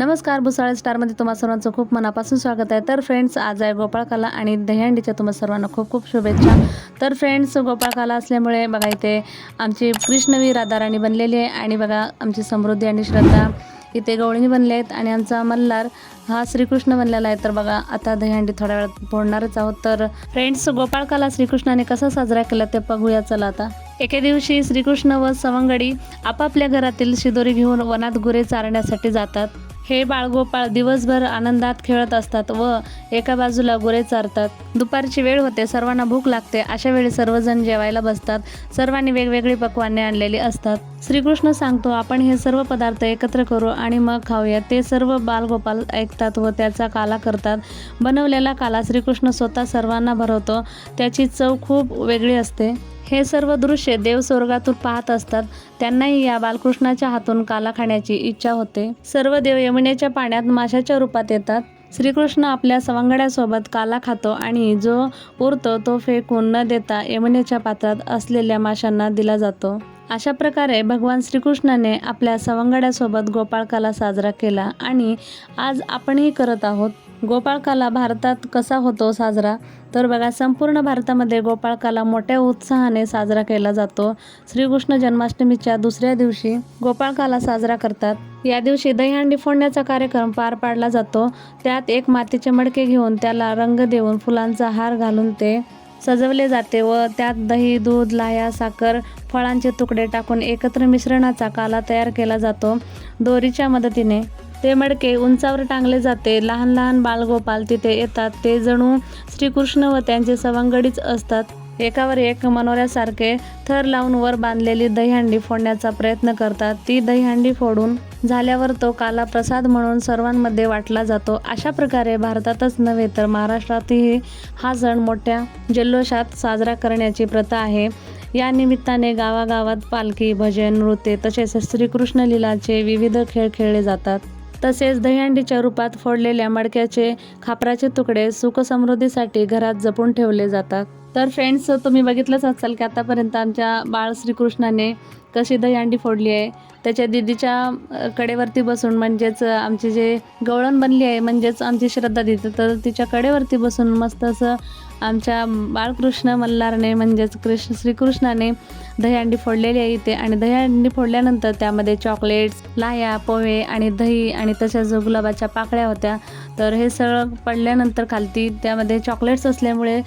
नमस्कार भुसाळ स्टारमध्ये तुम्हा सर्वांचं खूप मनापासून स्वागत आहे. तर फ्रेंड्स आज आहे गोपाळकाला आणि दहीहंडीच्या तुम्हा सर्वांना खूप खूप शुभेच्छा. तर फ्रेंड्स गोपाळकाला असल्यामुळे बघा इथे आमची कृष्णवी राधाराणी बनलेली आहे आणि बघा आमची समृद्धी आणि श्रद्धा इथे गवळणी बनले आहेत आणि आमचा मल्हार हा श्रीकृष्ण बनलेला आहे. तर बघा आता दहीहंडी थोड्या वेळात फोडणारच आहोत. तर फ्रेंड्स गोपाळकाला श्रीकृष्णाने कसा साजरा केला ते बघूया. चला आता. एके दिवशी श्रीकृष्ण व सवंगडी आपापल्या घरातील शिदोरी घेऊन वनात गुरे चारण्यासाठी जातात. हे बाळगोपाळ दिवसभर आनंदात खेळत असतात व एका बाजूला गुरे चारतात. दुपारची वेळ होते सर्वांना भूक लागते. अशा वेळी सर्वजण जेवायला बसतात. सर्वांनी वेगवेगळी पक्वाने आणलेली असतात. श्रीकृष्ण सांगतो आपण हे सर्व पदार्थ एकत्र करू आणि मग खाऊया. ते सर्व बालगोपाल ऐकतात व त्याचा काला करतात. बनवलेला काला श्रीकृष्ण स्वतः सर्वांना भरवतो. त्याची चव खूप वेगळी असते. हे सर्व दृश्य देव स्वर्गातून पाहत असतात. त्यांनाही या बालकृष्णाच्या हातून काला खाण्याची इच्छा होते. सर्व देव यमुनेच्या पाण्यात माशाच्या रूपात येतात. श्रीकृष्ण आपल्या सवंगड्यासोबत काला खातो आणि जो उरतो तो फेकून न देता यमुनेच्या पात्रात असलेल्या माशांना दिला जातो. अशा प्रकारे भगवान श्रीकृष्णाने आपल्या सवंगड्यासोबत गोपाळकाला साजरा केला आणि आज आपणही करत आहोत. गोपाळकाला भारतात कसा होतो साजरा? तर बघा संपूर्ण भारतामध्ये गोपाळकाला मोठ्या उत्साहाने साजरा केला जातो. श्रीकृष्ण जन्माष्टमीच्या दुसऱ्या दिवशी गोपाळकाला साजरा करतात. या दिवशी दहीहंडी फोडण्याचा कार्यक्रम पार पाडला जातो. त्यात एक मातीचे मडके घेऊन त्याला रंग देऊन फुलांचा हार घालून ते सजवले जाते व त्यात दही दूध लाह्या साखर फळांचे तुकडे टाकून एकत्र मिश्रणाचा काला तयार केला जातो. दोरीच्या मदतीने ते मडके उंचावर टांगले जाते. लहान लहान बालगोपाल तिथे येतात. ते जणू श्रीकृष्ण व त्यांचे सवंगडीच असतात. एकावर एक मनोऱ्यासारखे थर लावून वर बांधलेली दहीहंडी फोडण्याचा प्रयत्न करतात. ती दहीहंडी फोडून झाल्यावर तो काला प्रसाद म्हणून सर्वांमध्ये वाटला जातो. अशा प्रकारे भारतातच नव्हे तर महाराष्ट्रातही हा सण मोठ्या जल्लोषात साजरा करण्याची प्रथा आहे. या निमित्ताने गावागावात पालखी भजन नृत्य तसेच श्रीकृष्ण लिलाचे विविध खेळ खेळले जातात. तसेच दहीहंडीच्या रूपात फोडलेल्या मडक्याचे खापराचे तुकडे सुखसमृद्धीसाठी घरात जपून ठेवले जातात. तर फ्रेंड्स तुम्ही बघितलंच असाल की आतापर्यंत आमच्या बाळ श्रीकृष्णाने कशी दहीहंडी फोडली आहे. त्याच्या दिदीच्या कडेवरती बसून म्हणजेच आमची जे गवळण बनली आहे म्हणजेच आमची श्रद्धा दिदी तर तिच्या कडेवरती बसून मस्त असं आमच्या बाळकृष्ण मल्हारने म्हणजेच कृष्ण श्रीकृष्णाने दहीहंडी फोडलेली आहे इथे. आणि दहीहंडी फोडल्यानंतर त्यामध्ये चॉकलेट्स लाह्या पोहे आणि दही आणि तशाच गुलाबाच्या पाकळ्या होत्या तर हे सगळं पडल्यानंतर खालती त्यामध्ये चॉकलेट्स असल्यामुळे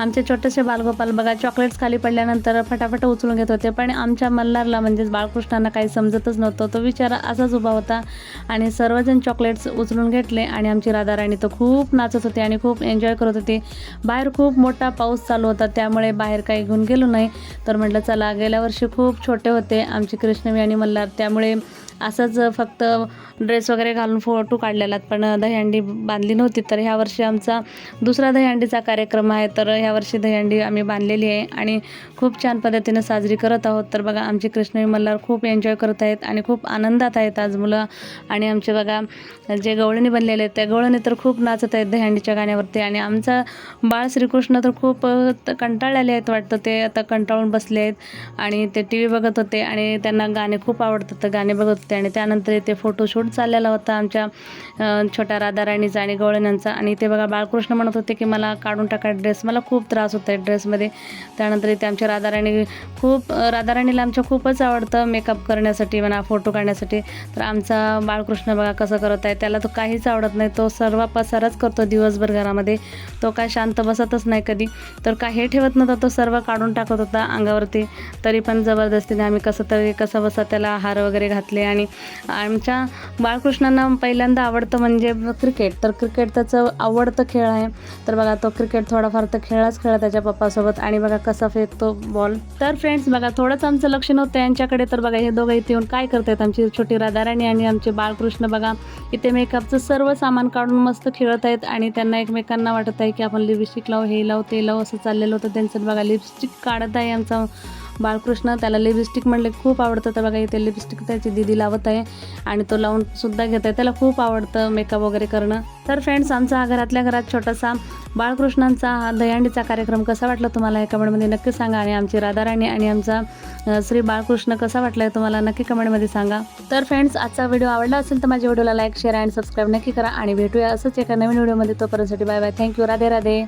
आमचे छोटेसे बालगोपाल बघा चॉकलेट्स खाली पडल्यानंतर फटाफट उचलून घेत होते. पण आमच्या मल्हारला म्हणजेच बाळकृष्णांना काही समजतच नव्हतं. तो विचारा असाच उभा होता. आणि सर्वजण चॉकलेट्स उचलून घेतले आणि आमची राधाराणी तर खूप नाचत होती आणि खूप एन्जॉय करत होती. बाहेर खूप मोठा पाऊस चालू होता त्यामुळे बाहेर काही घेऊन गेलो नाही. तर म्हटलं चला गेल्या वर्षी खूप छोटे होते आमची कृष्णवी आणि मल्हार. त्यामुळे असंच फक्त ड्रेस वगैरे घालून फोटो काढलेला पण दहीहंडी बांधली नव्हती. तर ह्या वर्षी आमचा दुसरा दहीहंडीचा कार्यक्रम आहे. तर ह्या वर्षी दहीहंडी आम्ही बांधलेली आहे. आणि खूप छान पद्धतीनं साजरी करत आहोत. तर बघा आमची कृष्णवी मल्हार खूप एन्जॉय करत आहेत आणि खूप आनंदात आहेत आज मुलं. आणि आमचे बघा जे गवळणी बनलेले आहेत त्या गवळणी तर खूप नाचत आहेत दहीहंडीच्या गाण्यावरती. आणि आमचा बाळ श्रीकृष्ण तर खूप कंटाळलेले आहेत वाटतं. ते आता कंटाळून बसले आहेत. आणि ते टी व्ही बघत होते. आणि त्यांना गाणे खूप आवडतात. तर गाणे बघत होते आणि त्यानंतर इथे फोटोशूट चाललेला होता आमच्या छोट्या राधाराणीचा आणि गवळण्यांचा. आणि ते बघा बाळकृष्ण म्हणत होते की मला काढून टाका ड्रेस मला खूप त्रास होत आहे ड्रेसमध्ये. त्यानंतर इथे आमच्या राधाराणी खूप राधाराणीला आमच्या खूपच आवडतं मेकअप करण्यासाठी म्हणा फोटो काढण्यासाठी. तर आमचा बाळकृष्ण बघा कसं करत आहे त्याला तो काहीच आवडत नाही. तो सर्व पसारच करतो दिवसभर घरामध्ये. तो काय शांत बसतच नाही कधी. तर काय हे ठेवत नव्हता तो सर्व काढून टाकत होता अंगावरती. तरी पण जबरदस्तीने आम्ही कसं तरी कसं बसा त्याला हार वगैरे घातले आणि आमच्या बाळकृष्णांना पहिल्यांदा आवडतं म्हणजे क्रिकेट. तर क्रिकेट त्याचं आवडतं खेळ आहे. तर बघा तो क्रिकेट थोडाफार तर खेळाच खेळा त्याच्या पप्पासोबत. आणि बघा कसा फेकतो बॉल तर फ्रेंड्स बघा थोडंच आमचं लक्ष नव्हतं यांच्याकडे तर बघा हे दोघं इथे येऊन काय करतात आमची छोटी राधाराणी आणि आमचे बाळकृष्ण. बघा इथे मेकअपचं सर्व सामान काढून मस्त खेळत आहेत. आणि त्यांना एकमेकांना वाटत आहे की आपण लिपस्टिक लावू हे लावू ते लावू असं चाललेलं होतं. त्यांचं बघा लिपस्टिक काढत आहे आमचा बाळकृष्ण. त्याला लिपस्टिक म्हणले खूप आवडतं. तर बघा इथे लिपस्टिक त्याची दिदीला लावत आहे आणि तो लावून सुद्धा घेत आहे. त्याला खूप आवडतं मेकअप वगैरे करणं. तर फ्रेंड्स आमचा हा घरातल्या घरात छोटासा बाळकृष्णांचा हा दहीहंडीचा कार्यक्रम कसा वाटला तुम्हाला? हे कमेंटमध्ये नक्की सांगा आणि आमची राधाराणी आणि आमचा श्री बाळकृष्ण कसा वाटला आहे तुम्हाला? नक्की कमेंटमध्ये सांगा. तर फ्रेंड्स आजचा व्हिडिओ आवडला असेल तर माझ्या व्हिडिओला लाईक शेअर आणि सबस्क्राईब नक्की करा आणि भेटूया असंच एका नवीन व्हिडिओमध्ये तोपर्यंतसाठी bye bye thank you Radhe Radhe.